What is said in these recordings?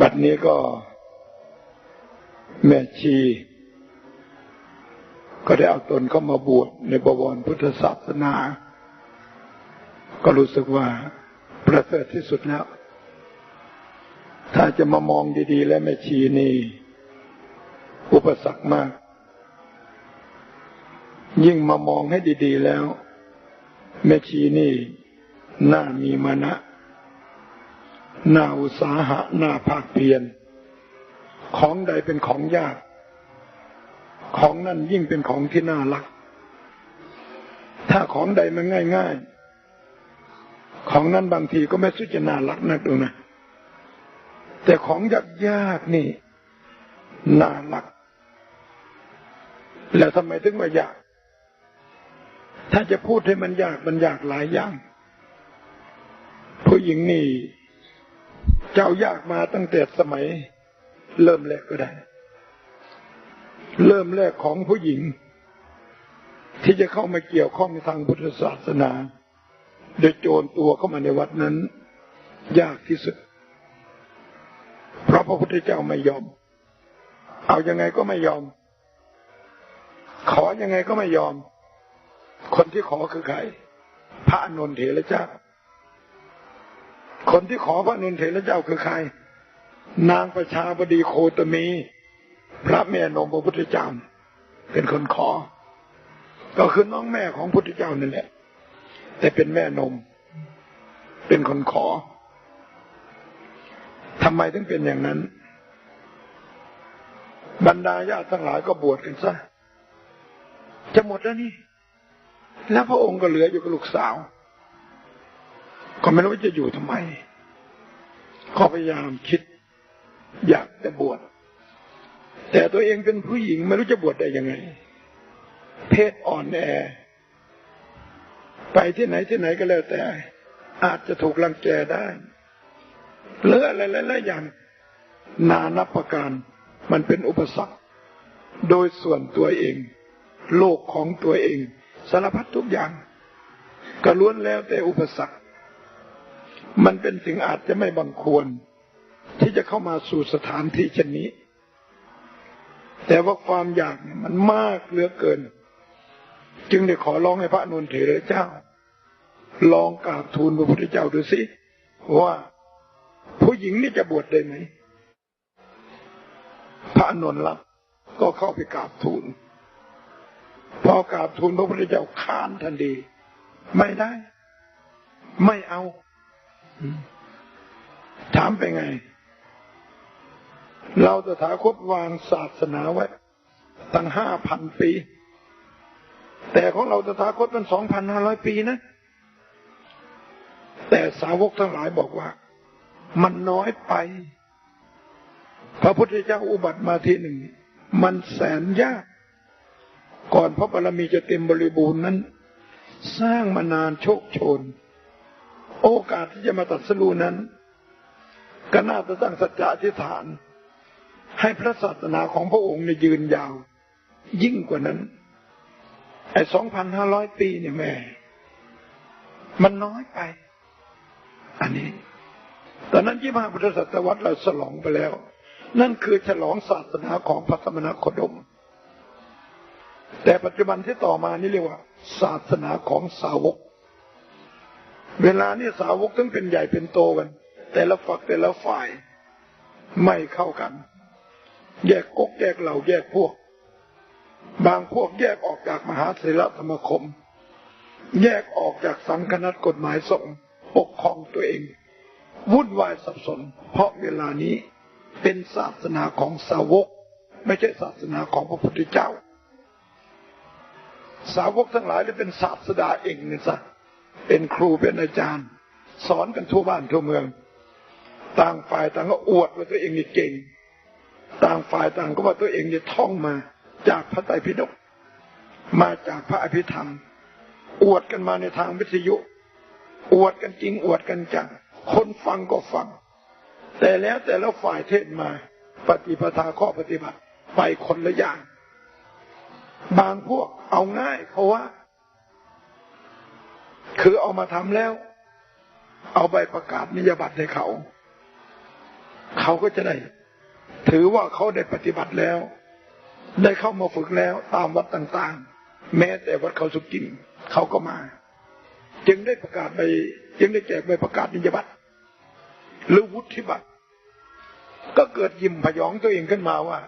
บัดนี้ก็ แม่ชี ก็ได้เอาตนเข้ามาบวชในบวรพุทธศาสนา ก็รู้สึกว่าประเสริฐที่สุดแล้ว ถ้าจะมามองดีๆ แล้วแม่ชีนี่ อุปสรรคมาก ยิ่งมามองให้ดีๆแล้ว แม่ชีนี่น่ามีมานะ นาอุตสาหะนาภาคเพียรของใดเป็นของยาก ของนั่นยิ่งเป็นของที่น่ารัก ถ้าของใดมันง่ายๆ ของนั้นบางทีก็ไม่สุจะน่ารักนักดูนะ แต่ของยากยากนี่น่ารัก แล้วทำไมถึงว่ายาก ถ้าจะพูดให้มันยากมันยากหลายอย่าง ผู้หญิงนี่ เจ้ายากมาตั้งแต่สมัย เริ่มแรกก็ได้ เริ่มแรกของผู้หญิง ที่จะเข้ามาเกี่ยวข้องในทางพุทธศาสนา โดยโจรตัวเข้ามาในวัดนั้น ยากที่สุด เพราะพระพุทธเจ้าไม่ยอม เอายังไงก็ไม่ยอม ขอยังไงก็ไม่ยอม คนที่ขอคือใครพระนนเถระเจ้า คนที่ขอพระนุนเถระเจ้าคือใคร นางประชาบดีโคตมี พระแม่นมพระพุทธเจ้า เป็นคนขอ ก็คือน้องแม่ของพุทธเจ้านั่นแหละ แต่เป็นแม่นม เป็นคนขอทำไมถึงเป็นอย่างนั้น บรรดาญาติทั้งหลายก็บวชกันซะจะหมดแล้วนี่ แล้วพระองค์ก็เหลืออยู่กับลูกสาว ก็ไม่รู้ว่าจะอยู่ทำไมก็พยายามคิด อยากจะบวช แต่ตัวเองเป็นผู้หญิงไม่รู้จะบวชได้ยังไง เพศอ่อนแอ ไปที่ไหนที่ไหนก็แล้วแต่ อาจจะถูกรังแกได้เลืออะไรหลายๆอย่างนานับประการมันเป็นอุปสรรค โดยส่วนตัวเอง โลกของตัวเอง สารพัดทุกอย่าง ก็ล้วนแล้วแต่อุปสรรค มันเป็นสิ่งอาจจะไม่บังควร ที่จะเข้ามาสู่สถานที่เช่นนี้ แต่ว่าความอยากเนี่ยมันมากเหลือเกิน จึงได้ขอร้องให้พระนุนเถระเจ้า ลองกราบทูลพระพุทธเจ้าดูสิว่าผู้หญิงนี่จะบวชได้ไหม พระนนท์รับก็เข้าไปกราบทูล พอกราบทูลพระพุทธเจ้าค้านทันทีไม่ได้ ไม่เอา ถามไปไง เราตถาคตวางศาสนาไว้ ตั้งห้าพันปี แต่ของเราตถาคตมันสองพันห้าร้อยปีนะ แต่สาวกทั้งหลายบอกว่า มันน้อยไป พระพุทธเจ้าอุบัติมาทีหนึ่ง มันแสนยาก ก่อนพระบารมีจะเต็มบริบูรณ์นั้น สร้างมานานโชคโชน โอกาสที่จะมาตัดสู้นั้น ก็น่าจะตั้งสัจจะทิฏฐาน ให้พระศาสนาของพระองค์เนี่ยยืนยาว ยิ่งกว่านั้น ไอ้สองพันห้าร้อยปีเนี่ยแม่ มันน้อยไป อันนี้ ตอนนั้นที่มาพุทธศตวรรษเราฉลองไปแล้ว นั่นคือฉลองศาสนาของพระสมณโคดม แต่ปัจจุบันที่ต่อมานี่เรียกว่า ศาสนาของสาวก เวลานี้สาวกทั้งเป็นใหญ่เป็นโตกัน แต่ละฝักแต่ละฝ่ายไม่เข้ากัน แยกกกแยกเหล่าแยกพวก บางพวกแยกออกจากมหาเถรสมาคม แยกออกจากสังคณะกฎหมายสงฆ์ปกครองตัวเอง วุ่นวายสับสน เพราะเวลานี้เป็นศาสนาของสาวก ไม่ใช่ศาสนาของพระพุทธเจ้า สาวกทั้งหลายได้เป็นศาสดาเองนี่สัก เป็นครูเป็นอาจารย์ สอนกันทั่วบ้านทั่วเมือง ต่างฝ่ายต่างก็อวดว่าตัวเองนี่เก่ง ต่างฝ่ายต่างก็ว่าตัวเองนี่ท่องมาจากพระไตรปิฎกมาจากพระอภิธรรม อวดกันมาในทางวิทยุ อวดกันจริงอวดกันจังคนฟังก็ฟัง แต่แล้วแต่ละฝ่ายเทศมา ปฏิปทาข้อปฏิบัติ ไปคนละอย่าง บางพวกเอาง่ายเพราะว่า คือเอามาทำแล้ว เอาใบประกาศนิยบัตรให้เขาเเขาก็จะได้ ถือว่าเขาได้ปฏิบัติแล้ว ได้เข้ามาฝึกแล้วตามวัดต่างๆ แม้แต่วัดเขาสุกิมเขาก็มา จึงได้ประกาศไปจึงได้แจกใบประกาศนิยบัตรหรือวุฒิบัตร ก็เกิดยิ้มพยองตัวเองขึ้นมาว่า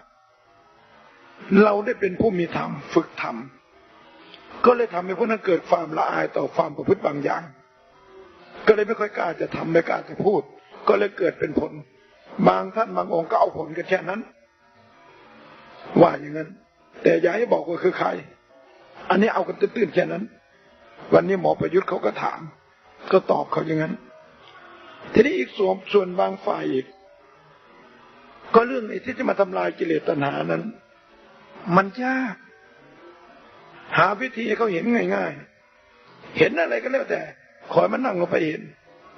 เราได้เป็นผู้มีธรรม ฝึกธรรม ก็เลยทำให้พวกนั้นเกิดความละอายต่อความประพฤติบางอย่าง ก็เลยไม่ค่อยกล้าจะทำไม่กล้าจะพูด ก็เลยเกิดเป็นผล บางท่านบางองค์ก็เอาผลกันแค่นั้น ว่าอย่างนั้น แต่อย่าให้บอกว่าคือใคร อันนี้เอากันตื้นๆแค่นั้น วันนี้หมอประยุทธ์เขาก็ถาม ก็ตอบเขาอย่างนั้น ทีนี้อีกส่วนส่วนบางฝ่ายอีกก็เรื่องไอ้ที่จะมาทำลายกิเลสตัณหานั้น มันยาก หาวิธีให้เขาเห็นง่าย ๆ เห็นอะไรก็แล้วแต่ขอให้มันนั่งลงไปเห็น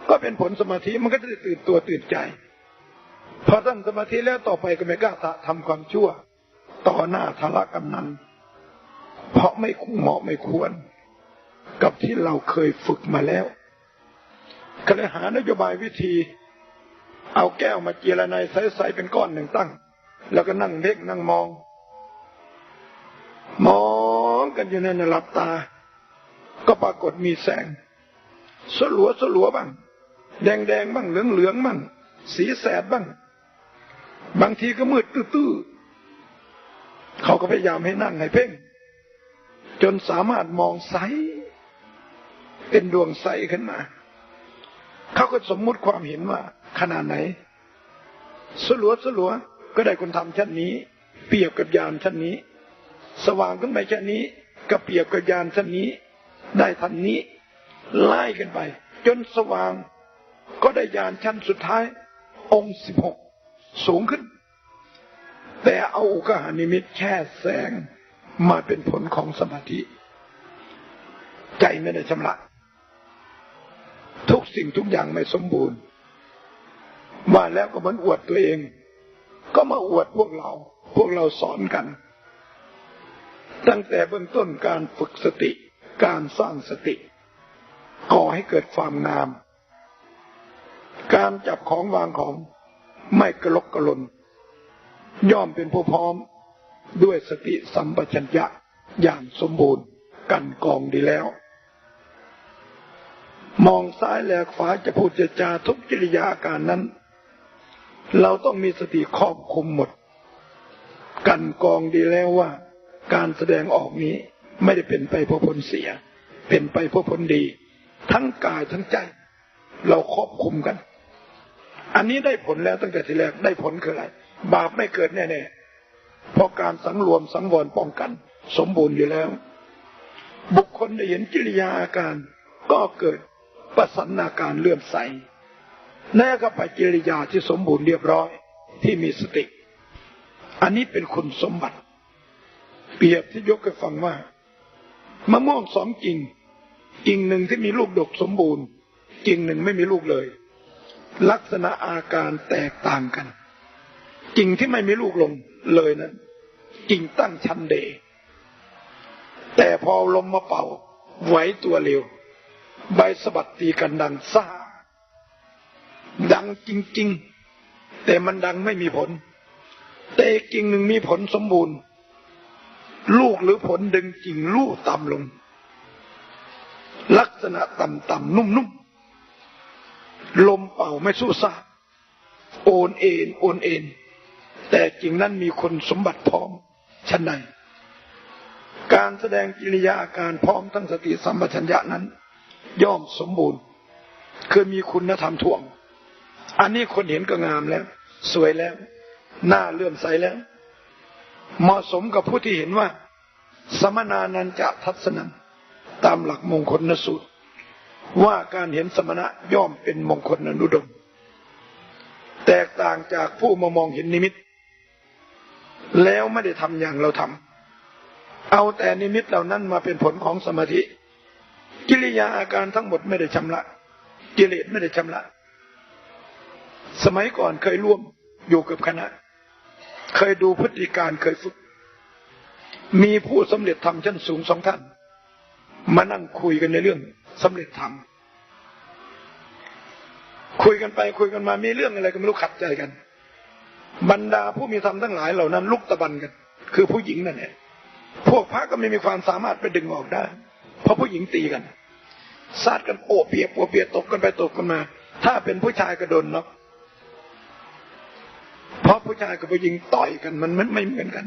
ก็เป็นผลสมาธิมันก็จะตื่นตัวตื่นใจ พอตั้งสมาธิแล้วต่อไปก็ไม่กล้าทำความชั่ว ต่อหน้าทารกำนันเพราะไม่เหมาะไม่ควร กับที่เราเคยฝึกมาแล้วก็เลยหานโยบายวิธี เอาแก้วมาเจรนายใส่ๆเป็นก้อนหนึ่งตั้ง แล้วก็นั่งเพ่งนั่งมอง มอง กันอยู่ในนหลับตา ก็ปรากฏมีแสง สลัวสลัวบ้าง แดงแดงบ้างเหลืองเหลืองบ้าง สีแสดบ้าง บางทีก็มืดตื้อๆเขาก็พยายามให้นั่งให้เพ่ง จนสามารถมองใส เป็นดวงใสขึ้นมา เขาก็สมมุติความเห็นว่า ขนาดไหน สลัวสลัวก็ได้คนทำชั้นนี้ เปรียบกับยานชั้นนี้ สว่างขึ้นไปชั้นนี้ ก็เปรียบกับยานชั้นนี้ ได้ทันนี้ไล่กันไป จนสว่าง ก็ได้ยานชั้นสุดท้าย องค์สิบหกสูงขึ้น แต่เอาอุกหานิมิตแค่แสงมาเป็นผลของสมาธิ ใจไม่ได้ชำระ ทุกสิ่งทุกอย่างไม่สมบูรณ์ว่าแล้วก็มือนอวดตัวเอง ก็มาอวดพวกเรา พวกเราสอนกัน ตั้งแต่เบื้องต้นการฝึกสติ การสร้างสติ ก่อให้เกิดความงาม การจับของวางของไม่กระลกกระลน ย่อมเป็นผู้พร้อมด้วยสติสัมปชัญญะอย่างสมบูรณ์กันกองดีแล้ว มองซ้ายแลขวาจะพูดจะจาทุกกิริยาอาการนั้น เราต้องมีสติครอบคุมหมด กันกองดีแล้วว่า การแสดงออกนี้ไม่ได้เป็นไปเพื่อผลเสีย เป็นไปเพื่อผลดี ทั้งกายทั้งใจ เราครอบคุมกัน อันนี้ได้ผลแล้วตั้งแต่ทีแรกได้ผลคืออะไร บาปไม่เกิดแน่ๆเพราะการสังรวมสังวรป้องกัน สมบูรณ์อยู่แล้ว บุคคลได้เห็นกิริยาอาการ ก็เกิดประสันนาการเลื่อมใสแน่ก็ไปกิริยาที่สมบูรณ์เรียบร้อยที่มีสติ อันนี้เป็นคุณสมบัติ เปรียบที่ยกให้ฟังว่ามะม่วงสองกิ่งกิ่งหนึ่งที่มีลูกดกสมบูรณ์กิ่งหนึ่งไม่มีลูกเลย ลักษณะอาการแตกต่างกันกิ่งที่ไม่มีลูกลงเลยนั้นกิ่งตั้งชันเด แต่พอลมมาเป่าไหวตัวเร็ว ใบสะบัดตีกันดังซ่า ดังจริง ๆ แต่มันดังไม่มีผล แต่กิ่งหนึ่งมีผลสมบูรณ์ ลูกหรือผลดึงกิ่งลูกต่ำลง ลักษณะต่ำๆนุ่มๆลมเป่าไม่สู้ซาโอนเอ็นโอนเอ็นแต่จริงนั้นมีคนสมบัติพร้อมชั้นใดการแสดงกิริยาอาการพร้อมทั้งสติสัมปชัญญะนั้น ย่อมสมบูรณ์คือมีคุณธรรมท่วง อันนี้คนเห็นก็งามแล้ว สวยแล้ว หน้าเลื่อมใสแล้ว เหมาะสมกับผู้ที่เห็นว่า สมนานันจะทัศนันตามหลักมงคลนสูตร ว่าการเห็นสมณะย่อมเป็นมงคลอนุดม แตกต่างจากผู้มามองเห็นนิมิต แล้วไม่ได้ทำอย่างเราทำเอาแต่นิมิตเหล่านั้นมาเป็นผลของสมาธิ กิริยาอาการทั้งหมดไม่ได้ชำระกิเลสไม่ได้ชำระ สมัยก่อนเคยร่วมอยู่กับคณะ เคยดูพฤติการเคยฝึก มีผู้สำเร็จธรรมชั้นสูงสองท่าน มานั่งคุยกันในเรื่องสำเร็จธรรมคุยกันไปคุยกันมามีเรื่องอะไรก็ไม่รู้ขัดใจกัน บรรดาผู้มีธรรมทั้งหลายเหล่านั้น ลุกตะบันกัน คือผู้หญิงนั่นแหละพวกพระก็ไม่มีความสามารถไปดึงออกได้ เพราะผู้หญิงตีกันซาดกันโอเปียกโอเปียกตกกันไปตกกันมา ถ้าเป็นผู้ชายก็โดนเนาะ ราะผู้ชายกับผู้หญิงต่อยกันมันไม่เหมือนกัน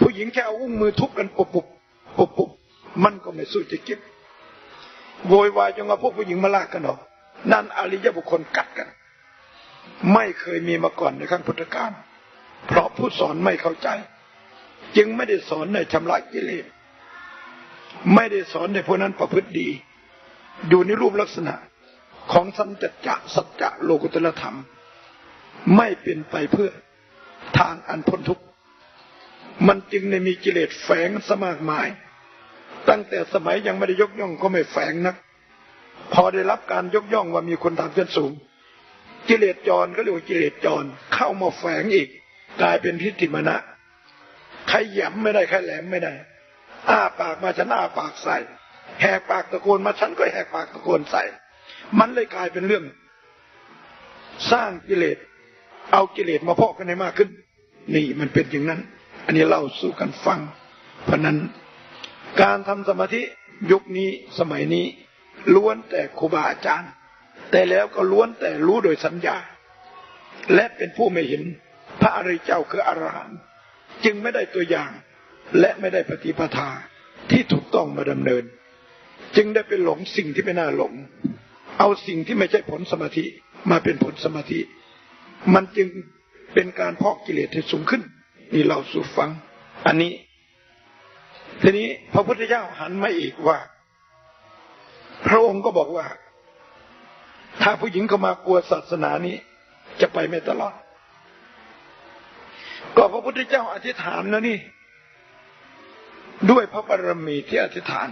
ผู้หญิงแค่เอาอุ้งมือทุบกันปุบปุบปุบปุบมันก็ไม่สู้จะเก็บโวยวายจนว่าพวกผู้หญิงมาลากกันออกนั่นอริยบุคคลกัดกัน ไม่เคยมีมาก่อนในครั้งพุทธกาลเพราะผู้สอนไม่เข้าใจ จึงไม่ได้สอนในชำระกิเลสไม่ได้สอนในพวกนั้นประพฤติดีอยู่ในรูปลักษณะของสัจจะสัจจะโลกุตรธรรม ไม่เป็นไปเพื่อทางอันพ้นทุกข์มันจึงในมีกิเลสแฝงสมากมาย ตั้งแต่สมัยยังไม่ได้ยกย่องก็ไม่แฝงนัก พอได้รับการยกย่องว่ามีคนทำชั้นสูง กิเลสจรก็เรียกว่ากิเลสจรเข้ามาแฝงอีก กลายเป็นทิฏฐิมณะใครหย้ำไม่ได้ใครแหลมไม่ได้ อ้าปากมาฉันอ้าปากใส่ แหกปากตะโกนมาฉันก็แหกปากตะโกนใส่ มันเลยกลายเป็นเรื่อง สร้างกิเลส เอากิเลสมาพอกกันให้มากขึ้น นี่มันเป็นอย่างนั้น อันนี้เล่าสู่กันฟัง เพราะนั้นการทำสมาธิยุคนี้สมัยนี้ ล้วนแต่ครูบาอาจารย์ แต่แล้วก็ล้วนแต่รู้โดยสัญญา และเป็นผู้ไม่เห็น พระอริยเจ้าคืออรหันต์จึงไม่ได้ตัวอย่าง และไม่ได้ปฏิปทาที่ถูกต้องมาดำเนิน จึงได้เป็นหลงสิ่งที่ไม่น่าหลง เอาสิ่งที่ไม่ใช่ผลสมาธิมาเป็นผลสมาธิ มันจึงเป็นการพอกกิเลสให้สูงขึ้นนี่เราสู่ฟัง อันนี้ ทีนี้พระพุทธเจ้าหันมาอีกว่า พระองค์ก็บอกว่า ถ้าผู้หญิงเข้ามากลัวศาสนานี้ จะไปไม่ตลอด ก็พระพุทธเจ้าอธิษฐานแล้วนี่ ด้วยพระบารมีที่อธิษฐาน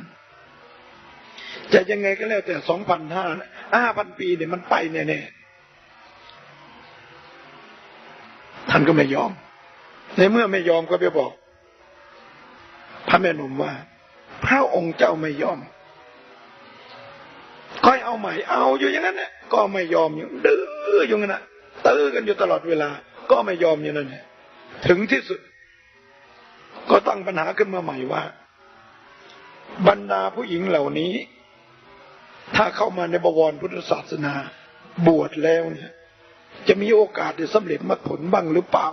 จะยังไงก็แล้วแต่สองพันห้าห้าพันปีเนี่ยมันไปแน่ๆานก็ไม่ยอม ในเมื่อไม่ยอมก็ไปบอก พระแม่หนุ่มว่า พระองค์เจ้าไม่ยอมก็เอาใหม่เอาอยู่อย่างนั้นแหละก็ไม่ยอมอยู่ดื้ออยู่งั้นนะตื้อกันอยู่ตลอดเวลา ก็ไม่ยอมอย่างนั้นถึงที่สุด ก็ตั้งปัญหาขึ้นมาใหม่ว่า บรรดาผู้หญิงเหล่านี้ ถ้าเข้ามาในบวรพุทธศาสนา บวชแล้วเนี่ย จะมีโอกาสได้สำเร็จมรรคผลบ้างหรือเปล่า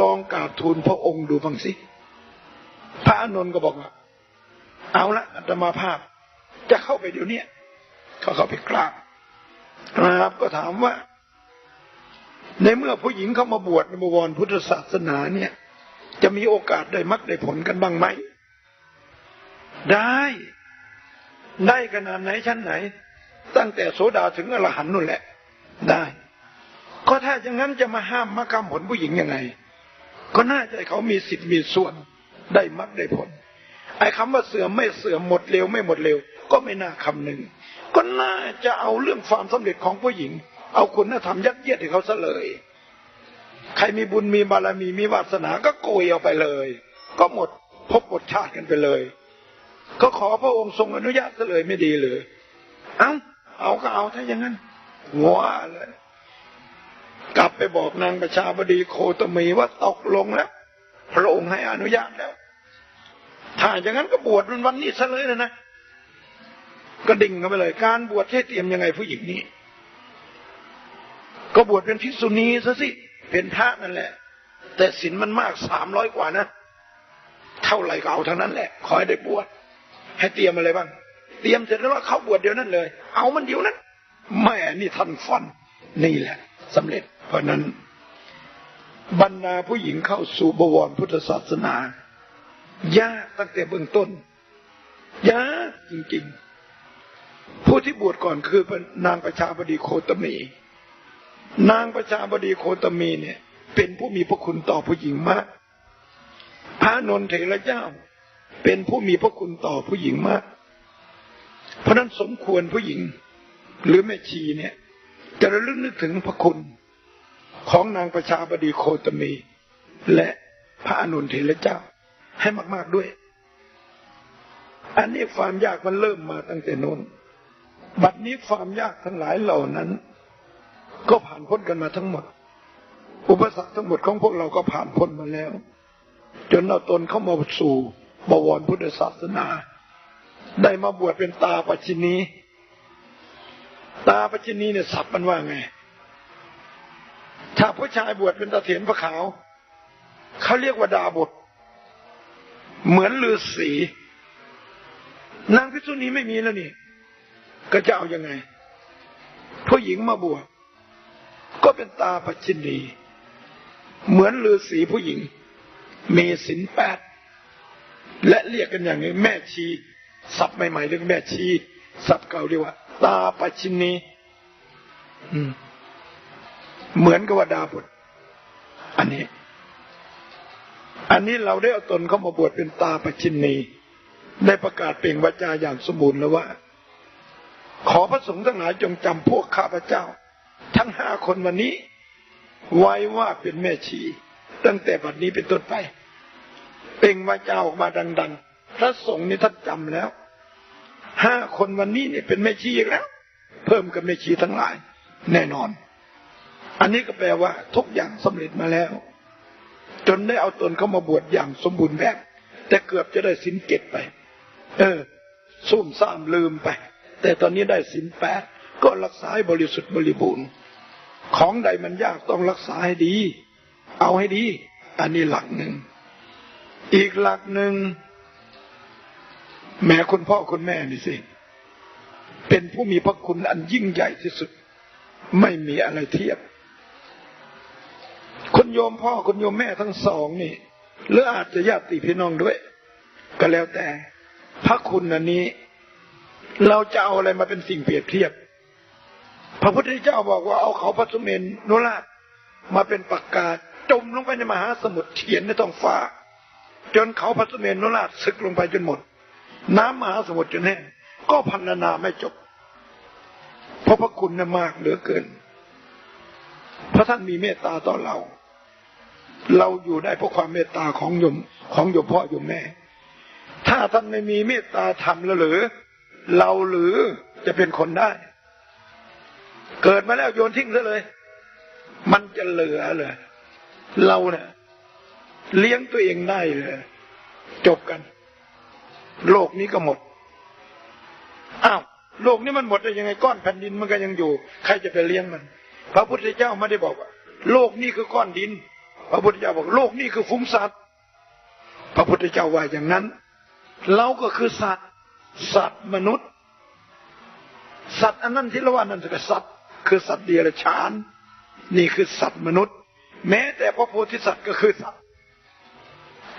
ลองกราบทูลพระองค์ดูบ้างสิ พระอานนท์ก็บอกว่าเอาละอาตมาภาพ จะเข้าไปเดี๋ยวนี้เขาเข้าไปกราบกราบก็ถามว่า ในเมื่อผู้หญิงเข้ามาบวชในบวรพุทธศาสนาเนี่ย จะมีโอกาสได้มรรคได้ผลกันบ้างไหม ได้ ได้ขนาดไหนชั้นไหน ตั้งแต่โสดาถึงอรหันต์นู่นแหละ ได้ ก็ถ้าอย่างนั้นจะมาห้ามมรรคผลผู้หญิงยังไง ก็น่าจะเขามีสิทธิ์มีส่วนได้มรรคได้ผล ไอ้คำว่าเสื่อมไม่เสื่อมหมดเร็วไม่หมดเร็ว ก็ไม่น่าคำหนึ่งก็น่าจะเอาเรื่องความสำเร็จของผู้หญิง เอาคุณธรรมยัดเยียดให้เขาซะเลย ใครมีบุญมีบารมีมีวาสนาก็โกยเอาไปเลย ก็หมดพบหมดชาติกันไปเลย ก็ขอพระองค์ทรงอนุญาตซะเลยไม่ดีเลยเอาเอาก็เอาถ้าอย่างนั้น หัวเลย กลับไปบอกนางประชาบดีโคตมีว่าตกลงแล้วพระองค์ให้อนุญาตแล้ว ถ้าอย่างนั้นก็บวชวันวันนี้ซะเลยนะนะก็ดิ่งกันไปเลย การบวชให้เตรียมยังไงผู้หญิงนี้ ก็บวชเป็นภิษุณีซะสิเป็นพระนั่นแหละ แต่ศีลมันมากสามร้อยกว่านะเท่าไหร่ก็เอาทั้งนั้นแหละ ขอให้ได้บวชให้เตรียมอะไรบ้าง เตรียมเสร็จแล้วเข้าบวชเดี๋ยวนั้นเลย เอามันเดี๋ยวนั้น แม่นี่ทันฟันนี่แหละสำเร็จ เพราะนั้น บรรดาผู้หญิงเข้าสู่บวรพุทธศาสนายากตั้งแต่เบื้องต้นยากจริงๆ ผู้ที่บวชก่อนคือนางประชาบดีโคตมี นางประชาบดีโคตมีเนี่ย เป็นผู้มีพระคุณต่อผู้หญิงมาก พระนนเถระเจ้า เป็นผู้มีพระคุณต่อผู้หญิงมาก เพราะนั้นสมควรผู้หญิง หรือแม่ชีเนี่ย จะระลึกนึกถึงพระคุณของนางประชาบดีโคตมี และพระอนุนเถระเจ้า ให้มาก ๆด้วย อันนี้ความยากมันเริ่มมาตั้งแต่นู้นบัดนี้ความยากทั้งหลายเหล่านั้น ก็ผ่านพ้นกันมาทั้งหมด อุปสรรคทั้งหมดของพวกเราก็ผ่านพ้นมาแล้ว จนเอาตนเข้ามาสู่บวรพุทธศาสนา ได้มาบวชเป็นตาปัจจินี ตาปัจจินีเนี่ยสับมันว่าไง ถ้าผู้ชายบวชเป็นตาเถียนพระขาว เขาเรียกว่าดาบท เหมือนลือสีนางพิษุณีไม่มีแล้วนี่ก็จะเอาอยัางไง ผู้หญิงมาบวชก็เป็นตาปัจจินีเหมือนลือสีผู้หญิง มีสินแปดและเรียกกันอย่างนี้แม่ชีศัพท์ใหม่ๆเรียกแม่ชีศัพท์เก่าเรียกว่า ตาปัจจินีเหมือนกับว่าดาบทอันนี้ อันนี้เราได้เอาตนเข้ามาบวชเป็นตาปัจจินีได้ประกาศเปล่งวาจาอย่างสมบูรณ์แล้วว่า ขอพระสงฆ์ทั้งหลายจงจำพวกข้าพเจ้า ทั้งห้าคนวันนี้ ไว้ว่าเป็นแม่ชี ตั้งแต่บัดนี้เป็นต้นไป เปล่งวาจาออกมาดัง ๆ พระสงฆ์นี่ท่านจำแล้ว ห้าคนวันนี้เนี่ยเป็นแม่ชีอีกแล้ว เพิ่มกับแม่ชีทั้งหลาย แน่นอน อันนี้ก็แปลว่า ทุกอย่างสำเร็จมาแล้ว จนได้เอาตนเข้ามาบวชอย่างสมบูรณ์แบบ แต่เกือบจะได้สินเกตไป เออซุ่มซ่ามลืมไป แต่ตอนนี้ได้สินแปดก็รักษาให้บริสุทธิ์บริบูรณ์ ของใดมันยากต้องรักษาให้ดี เอาให้ดี อันนี้หลักหนึ่ง อีกหลักหนึ่ง แม่คุณพ่อคุณแม่นี่สิ เป็นผู้มีพระคุณอันยิ่งใหญ่ที่สุด ไม่มีอะไรเทียบ คุณโยมพ่อคุณโยมแม่ทั้งสองนี่ หรืออาจจะญาติพี่น้องด้วย ก็แล้วแต่ พระคุณอันนี้ เราจะเอาอะไรมาเป็นสิ่งเปรียบเทียบ พระพุทธเจ้าบอกว่าเอาเขาพระสุเมนโนราชมาเป็นปากกาจมลงไปในมหาสมุทรเขียนในท้องฟ้า จนเขาพระสุเมนโนราชซึกลงไปจนหมด น้ำมหาสมุทรจนแห้งก็พันนาไม่จบ เพราะพระคุณน่ะมากเหลือเกิน พระท่านมีเมตตาต่อเรา เราอยู่ได้เพราะความเมตตาของโยมของโยมพ่อโยมแม่ ถ้าท่านไม่มีเมตตาธรรมแล้วหรือ เราหรือจะเป็นคนได้ เกิดมาแล้วโยนทิ้งซะเลย มันจะเหลือเลยเราเนี่ยเลี้ยงตัวเองได้เลยจบกัน โลกนี้ก็หมด อ้าวโลกนี้มันหมดได้ยังไงก้อนแผ่นดินมันก็ยังอยู่ ใครจะไปเลี้ยงมัน พระพุทธเจ้าไม่ได้บอกว่า โลกนี้คือก้อนดิน พระพุทธเจ้าบอกโลกนี้คือฟุ้งสัตว์พระพุทธเจ้าว่าอย่างนั้น เราก็คือสัตว์สัตว์มนุษย์ สัตว์อันนั้นที่เราว่านั่นคือสัตว์ คือสัตว์เดรัจฉาน นี่คือสัตว์มนุษย์ แม้แต่พระโพธิสัตว์ก็คือสัตว์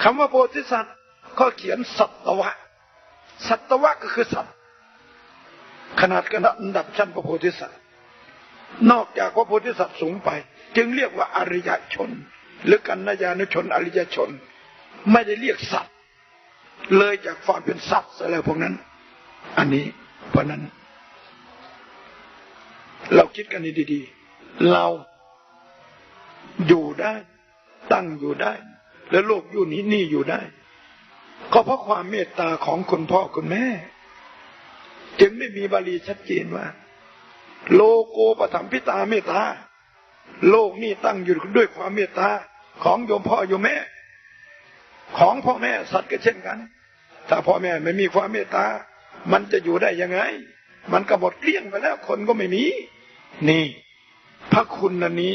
คำว่าโพธิสัตว์ก็เขียนสัตวะ สัตวะก็คือสัตว์ขนาดกันอันดับชั้นพระโพธิสัตว์ นอกจากพระโพธิสัตว์สูงไป จึงเรียกว่าอริยชน หรือกันนญาณชน อริยชน ไม่ได้เรียกสัตว์ เลยจากความเป็นสัตว์อะไรพวกนั้น อันนี้เพราะนั้น เราคิดกันดีๆ เราอยู่ได้ ตั้งอยู่ได้ และโลกอยู่นี้นี่อยู่ได้ ก็เพราะความเมตตาของคุณพ่อคุณแม่ จึงไม่มีบาลีชัดเจนว่า โลโกปถัมพิตาเมตตา โลกนี่ตั้งอยู่ด้วยความเมตตาของโยมพ่อโยมแม่ ของพ่อแม่สัตว์ก็เช่นกัน ถ้าพ่อแม่ไม่มีความเมตตา มันจะอยู่ได้ยังไง มันก็หมดเกลี้ยงไปแล้วคนก็ไม่มี นี่ พระคุณนันนี้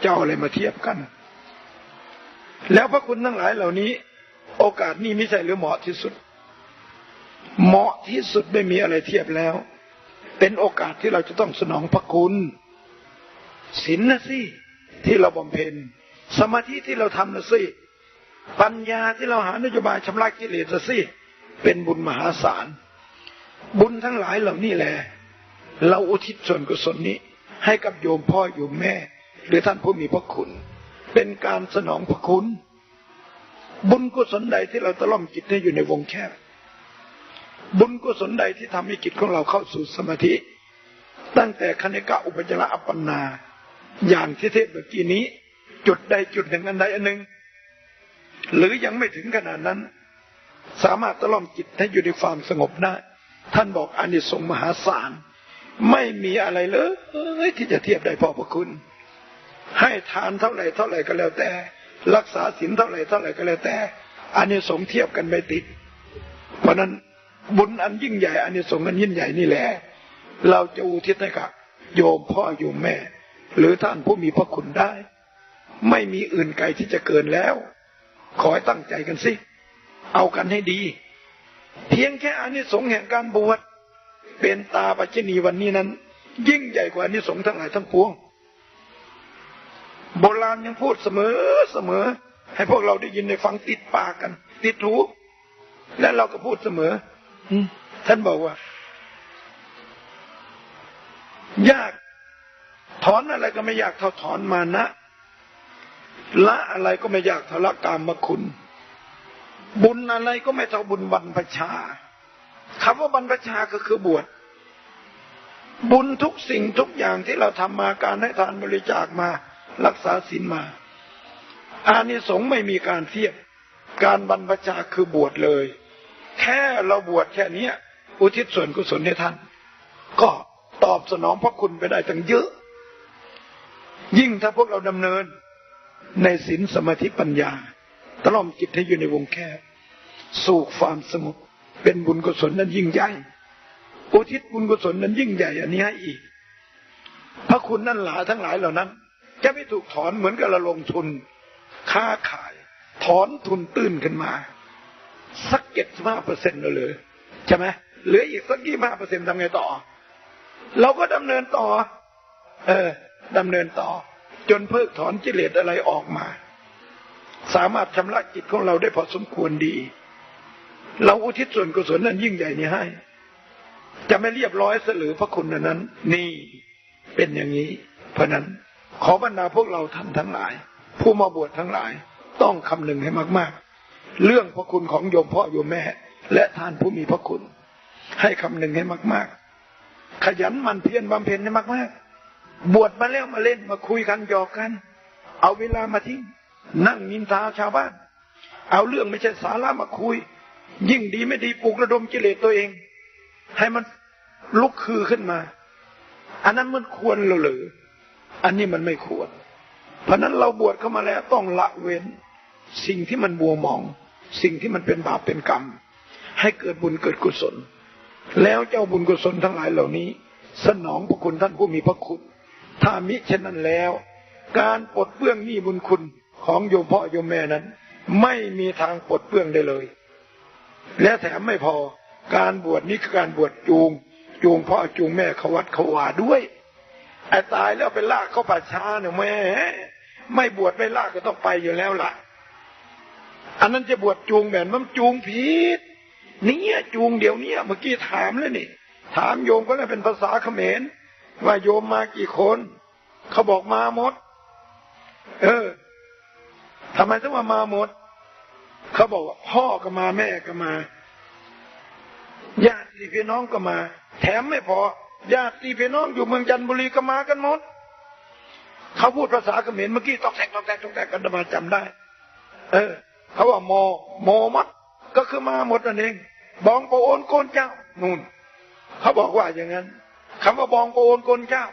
เจ้าอะไรมาเทียบกัน แล้วพระคุณทั้งหลายเหล่านี้ โอกาสนี้ไม่ใช่หรือเหมาะที่สุด เหมาะที่สุดไม่มีอะไรเทียบแล้ว เป็นโอกาสที่เราจะต้องสนองพระคุณศีลนะสิที่เราบำเพ็ญ สมาธิที่เราทำนะสิปัญญาที่เราหานโยบายชำระกิเลสนะสิเป็นบุญมหาศาล บุญทั้งหลายเหล่านี้แหละเราอุทิศส่วนกุศลนี้ ให้กับโยมพ่อโยมแม่ หรือท่านผู้มีพระคุณ เป็นการสนองพระคุณ บุญกุศลใดที่เราตะล่อมจิตให้อยู่ในวงแคบ บุญกุศลใดที่ทำให้จิตของเราเข้าสู่สมาธิ ตั้งแต่คณิกะอุปจาระอัปปนา อย่างที่เทศเมื่อกี้นี้ จุดใดจุดหนึ่งอันใดอันหนึ่ง หรือยังไม่ถึงขนาดนั้น สามารถตะล่อมจิตให้อยู่ในความสงบได้ท่านบอกอานิสงส์มหาศาลไม่มีอะไรเลยที่จะเทียบได้พอพระคุณ ให้ทานเท่าไหร่เท่าไหร่ก็แล้วแต่ รักษาศีลเท่าไหร่เท่าไหร่ก็แล้วแต่อันนี้สงเทียบกันไม่ติด เพราะนั้นบุญอันยิ่งใหญ่อันนี้สงอันยิ่งใหญ่นี่แหละเราจะอุทิศให้กับโยมพ่อโยมแม่ หรือท่านผู้มีพระคุณได้ ไม่มีอื่นไกลที่จะเกินแล้ว ขอให้ตั้งใจกันสิ เอากันให้ดี เพียงแค่อานิสงส์แห่งการบวชเป็นตาปัจจนีวันนี้นั้น ยิ่งใหญ่กว่าอานิสงส์ทั้งหลายทั้งปวง โบราณยังพูดเสมอเสมอ ให้พวกเราได้ยินได้ฟังติดปากกัน ติดหูและเราก็พูดเสมออืมท่านบอกว่า ยาก ถอนอะไรก็ไม่อยากเท่าถอนมานะ ละอะไรก็ไม่อยากเท่าละกามคุณ บุญอะไรก็ไม่เท่าบุญบรรพชาคำว่าบรรพชาก็คือบวชบุญทุกสิ่งทุกอย่างที่เราทำมาการให้ทานบริจาคมา รักษาศีลมา อานิสงส์ไม่มีการเทียบ การบรรพชาคือบวชเลย แค่เราบวชแค่นี้อุทิศส่วนกุศลให้ท่าน ก็ตอบสนองพระคุณไปได้ตั้งเยอะ ยิ่งถ้าพวกเราดำเนิน ในศีลสมาธิปัญญา ตลอมจิตให้อยู่ในวงแคบ สู่ความสงบเป็นบุญกุศลนั้นยิ่งใหญ่อุทิศบุญกุศลนั้นยิ่งใหญ่ อันนี้ให้อีก พระคุณนั่นหลายทั้งหลายเหล่านั้น จะไม่ถูกถอนเหมือนกับเราลงทุน ค้าขาย ถอนทุนตื้นขึ้นมา สักเจ็ดสิบห้าเปอร์เซ็นต์เลยใช่ไหมเหลืออีกสักยี่ห้าเปอร์เซ็นต์ทำไงต่อ เราก็ดำเนินต่อ เออดำเนินต่อ จนเพิกถอนกิเลสอะไรออกมา สามารถชำระจิตของเราได้พอสมควรดี เราอุทิศส่วนกุศลนั้นยิ่งใหญ่นี้ให้ จะไม่เรียบร้อยเสลือพระคุณนั้น นี่เป็นอย่างนี้ เพราะนั้น ขอบรรดาพวกเราท่านทั้งหลาย ผู้มาบวชทั้งหลาย ต้องคำนึงให้มากๆ เรื่องพระคุณของโยมพ่อโยมแม่ และท่านผู้มีพระคุณ ให้คำนึงให้มากๆ ขยันมันเพียรบำเพ็ญให้มากๆ บวชมาแล้วมาเล่นมาคุยกันหยอกกัน เอาเวลามาทิ้งนั่งนินทาชาวบ้าน เอาเรื่องไม่ใช่สาระมาคุย ยิ่งดีไม่ดีปลุกระดมกิเลสตัวเอง ให้มันลุกคือขึ้นมา อันนั้นมันควรหรือ อันนี้มันไม่ควร เพราะนั้นเราบวชเข้ามาแล้วต้องละเว้น สิ่งที่มันบัวมอง สิ่งที่มันเป็นบาปเป็นกรรม ให้เกิดบุญเกิดกุศล แล้วเจ้าบุญกุศลทั้งหลายเหล่านี้ สนองพระคุณท่านผู้มีพระคุณถ้ามิเช่นนั้นแล้ว การปลดเปลื้องหนี้บุญคุณของโยมพ่อโยมแม่นั้น ไม่มีทางปลดเปลื้องได้เลย และแถมไม่พอการบวชนี้คือการบวชจูง จูงพ่อจูงแม่เขาวัดเขาวาด้วย ไอ้ตายแล้วไปลากเข้าป่าช้าเนี่ยแม่ไม่บวชไม่ลากก็ต้องไปอยู่แล้วล่ะ อันนั้นจะบวชจูงแบบมันจูงผิดเนี่ยจูงเดี๋ยวเนี้ยเมื่อกี้ถามแล้วนี่ ถามโยมก็เลยเป็นภาษาเขมร ว่าโยมมากี่คน เขาบอกมาหมด เออทำไมถึงว่ามาหมด เขาบอกว่าพ่อก็มาแม่ก็มาญาติพี่น้องก็มา แถมไม่พอ ญาติพี่น้องอยู่เมืองจันทบุรีก็มากันหมดเขาพูดภาษาเขมรเมื่อกี้ตอกแตกตอกแตกตอกแตกกันมาจำได้ เออเขาว่าโมโมมัดก็คือมาหมดนั่นเองบองโปโอนโกนเจ้านู่นเขาบอกว่าอย่างนั้นคำว่าบองโปโอนโกนเจ้า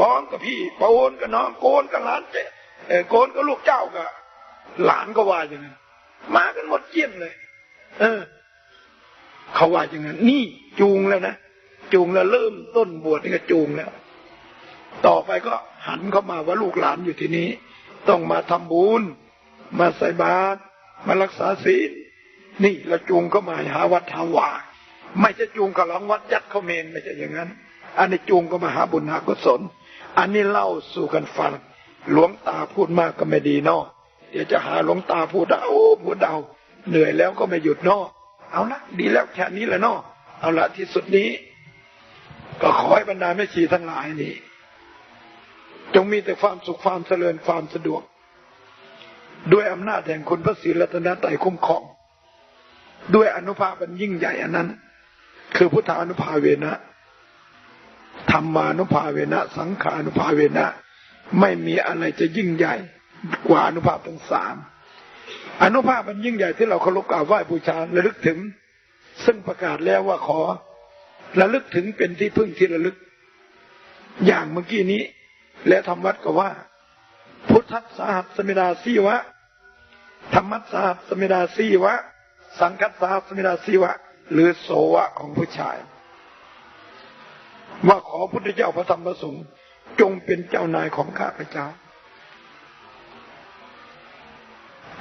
บองกับพี่โปโอนกับน้องโกนกับหลานเจ๊เออโกนกับลูกเจ้ากับหลานก็ว่าอย่างนั้นมากันหมดเยี่ยมเลย เออ เขาว่าอย่างนั้น นี่จูงแล้วนะ จูงแล้วเริ่มต้นบวชนี่ก็จูงแล้ว ต่อไปก็หันเข้ามาว่าลูกหลานอยู่ที่นี้ ต้องมาทำบุญมาใส่บาตรมารักษาศีลนี่เราจูงเข้ามาหาวัดหาวาไม่จะจูงกับหลังวัดยัดเข้าเมนไม่ใช่อย่างนั้น อันนี้จูงก็มาหาบุญหากุศล อันนี้เล่าสู่กันฟัง หลวงตาพูดมากก็ไม่ดีเนาะเดี๋ยวจะหาหลวงตาพูดเอาพูดเอาเหนื่อยแล้วก็ไม่หยุดเนาะเอาละดีแล้วแค่นี้แหละเนาะเอาละที่สุดนี้ ก็ขอให้บรรดาแม่ชีทั้งหลายนี่จงมีแต่ความสุขความเจริญความสะดวก ด้วยอำนาจแห่งคุณพระศรีรัตนตรัยคุ้มครอง ด้วยอนุภาพอันยิ่งใหญ่อันนั้น คือพุทธานุภาเวนะธรรมานุภาเวนะ สังขานุภาเวนะ ไม่มีอะไรจะยิ่งใหญ่กว่าอนุภาพทั้งสามอนุภาพมันยิ่งใหญ่ที่เราเคารพกราบไหว้บูชาระลึกถึง ซึ่งประกาศแล้วว่าขอ ระลึกถึงเป็นที่พึ่งที่ระลึก อย่างเมื่อกี้นี้ และทำวัดก็ว่า พุทธสาหัสสมิดาสีวะธรรมัสสาหัสสมิดาสีวะ สังคัสสาหัสสมิดาสีวะ หรือโสวะของผู้ชาย ว่าขอพุทธเจ้าพระธรรมพระสงฆ์จงเป็นเจ้านายของข้าพเจ้า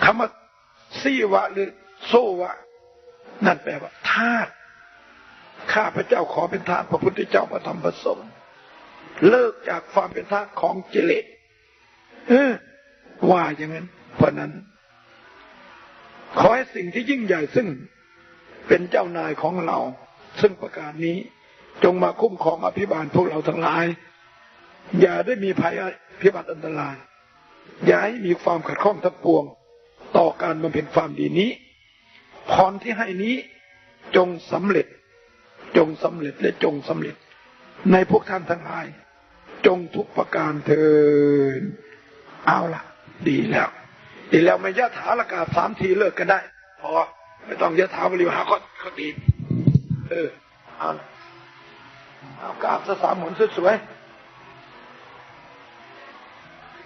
คำว่าสีวะหรือโซวะ นั่นแปลว่าทาส ข้าพระเจ้าขอเป็นทาสพระพุทธเจ้าพระธรรมพระสงฆ์เลิกจากความเป็นทาสของกิเลสเออว่าอย่างนั้น เพราะนั้น ขอให้สิ่งที่ยิ่งใหญ่ซึ่งเป็นเจ้านายของเรา ซึ่งประการนี้ จงมาคุ้มครองอภิบาลพวกเราทั้งหลาย อย่าได้มีภัยพิบัติอันตราย อย่าให้มีความขัดข้องทั้งปวง ต่อการบำเพ็ญความดีนี้พรที่ให้นี้จงสำเร็จ งสำเร็จและจงสำเร็จ ในพวกท่านทั้งหลาย จงทุกประการเถินเอาละ ดีแล้ว ดีแล้วไม่ยะถาละกาสามทีเลิกกันได้ พอ ไม่ต้องยะถาบริวารก็ก็ดี เออ เอาละเอากราบสสามหมุนสวยๆ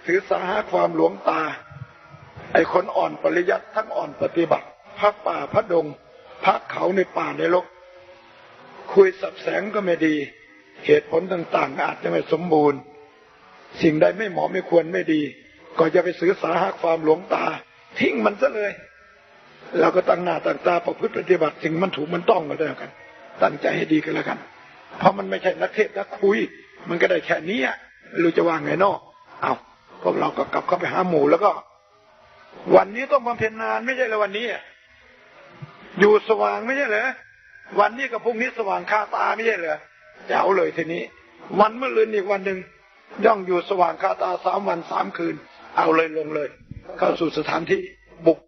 ถือสาหาความหลวงตา ไอ้คนอ่อนปริยัติทั้งอ่อนปฏิบัติพักป่าพัดดงพักเขาในป่าในโลก คุยสับแสงก็ไม่ดี เหตุผลต่างๆ อาจจะไม่สมบูรณ์ สิ่งใดไม่เหมาะไม่ควรไม่ดี ก็จะไปสื่อสาหาความหลวงตา ทิ้งมันซะเลยเราก็ตั้งหน้าตั้งตาประพฤติปฏิบัติสิ่งมันถูกมันต้องก็แล้วกัน ตั้งใจให้ดีกันแล้วกัน เพราะมันไม่ใช่นักเทศนักคุย มันก็ได้แค่นี้รู้จะว่าไงนอกเอาพวกเราก็กลับเข้าไปหาหมู่แล้วก็ วันนี้ต้องบำเพ็ญนานไม่ใช่เลยวันนี้อะอยู่สว่างไม่ใช่เหรอ วันนี้กับพรุ่งนี้สว่างคาตาไม่ใช่เหรอจะเอาเลยทีนี้ วันเมื่อลืนอีกวันหนึ่งย่องอยู่สว่างคาตาสามวันสามคืน เอาเลยลงเลย เข้าสู่สถานที่บุก